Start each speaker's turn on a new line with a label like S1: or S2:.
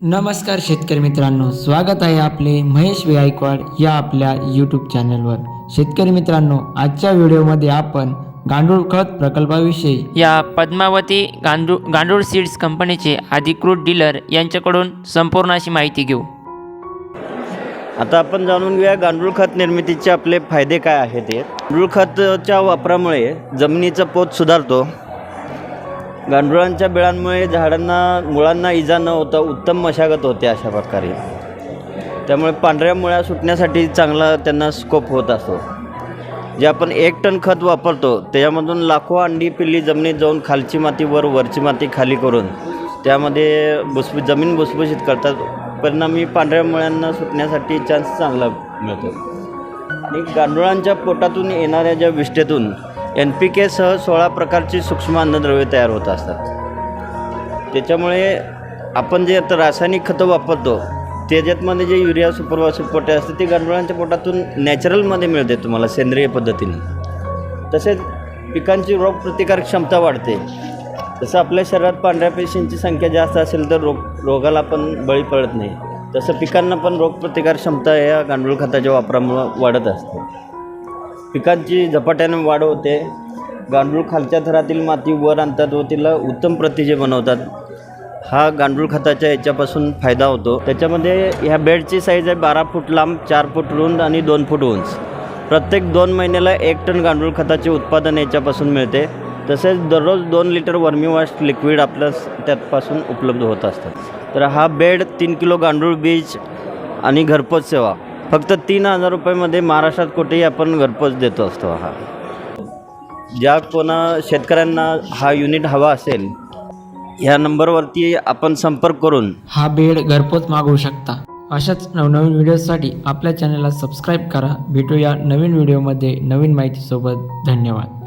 S1: नमस्कार शेतकरी मित्रांनो स्वागत आहे आपले महेश वे गायकवाड या आपल्या यूट्यूब चॅनलवर शेतकरी मित्रांनो आजच्या व्हिडिओमध्ये आपण गांडूळ खत प्रकल्पाविषयी
S2: या पद्मावती गांडूळ गांडूळ सीड्स कंपनीचे अधिकृत डीलर यांच्याकडून संपूर्ण अशी माहिती घेऊ.
S3: आता आपण जाणून घेऊया गांडूळ खत निर्मितीचे आपले फायदे काय आहेत ते गांडूळ खतच्या वापरामुळे जमिनीचा पोत सुधारतो. गांडुळांच्या बिळांमुळे झाडांना मुळांना इजा न होता उत्तम मशागत होते अशा प्रकारे. त्यामुळे पांढऱ्या मुळ्या सुटण्यासाठी चांगला त्यांना स्कोप होत असतो. जे आपण एक टन खत वापरतो त्याच्यामधून लाखो अंडी पिल्ली जमिनीत जाऊन खालची माती वर वरची माती खाली करून त्यामध्ये भुसभु जमीन भुसभुशीत करतात. परिणामी पांढऱ्या मुळ्यांना सुटण्यासाठी चान्स चांगला मिळतो. आणि गांडुळांच्या पोटातून येणाऱ्या ज्या विष्ठेतून एन पी केसह सोळा प्रकारची सूक्ष्म अन्नद्रव्ये तयार होत असतात. त्याच्यामुळे आपण जे आता रासायनिक खतं वापरतो त्याच्यातमध्ये जे युरिया सुपरवासिक पोटे असते ते गांडुळांच्या पोटातून नॅचरलमध्ये मिळते तुम्हाला सेंद्रिय पद्धतीने. तसेच पिकांची रोगप्रतिकारक क्षमता वाढते. जसं आपल्या शरीरात पांढऱ्या पेशींची संख्या जास्त असेल तर रोग रोगाला पण बळी पडत नाही. तसं पिकांना पण रोगप्रतिकार क्षमता या गांडूळ खताच्या वापरामुळं वाढत असते. पिकांची झपाट्याने वाढ होते. गांडूळ खालच्या थरातील माती वर आणतात व तिला उत्तम प्रतीचे बनवतात. हा गांडूळ खताच्या याच्यापासून फायदा होतो. त्याच्यामध्ये ह्या बेडची साईज आहे बारा फूट लांब चार फूट रुंद आणि दोन फूट उंच. प्रत्येक दोन महिन्याला एक टन गांडूळ खताचे उत्पादन याच्यापासून मिळते. तसेच दररोज दोन लिटर वर्मीवॉश लिक्विड आपल्या त्यापासून उपलब्ध होत असतात तर हा बेड तीन किलो गांडूळ बीज आणि घरपोच सेवा. फक्त तीन हजार रुपयामध्ये महाराष्ट्रात कुठेही आपण घरपोच देतो असतो हा. ज्या कोणा शेतकऱ्यांना हा युनिट हवा असेल ह्या नंबरवरती आपण संपर्क करून
S1: हा बेड घरपोच मागवू शकता. अशाच नवनवीन व्हिडिओसाठी आपल्या चॅनलला सबस्क्राईब करा. भेटूया नवीन व्हिडिओमध्ये नवीन माहितीसोबत. धन्यवाद.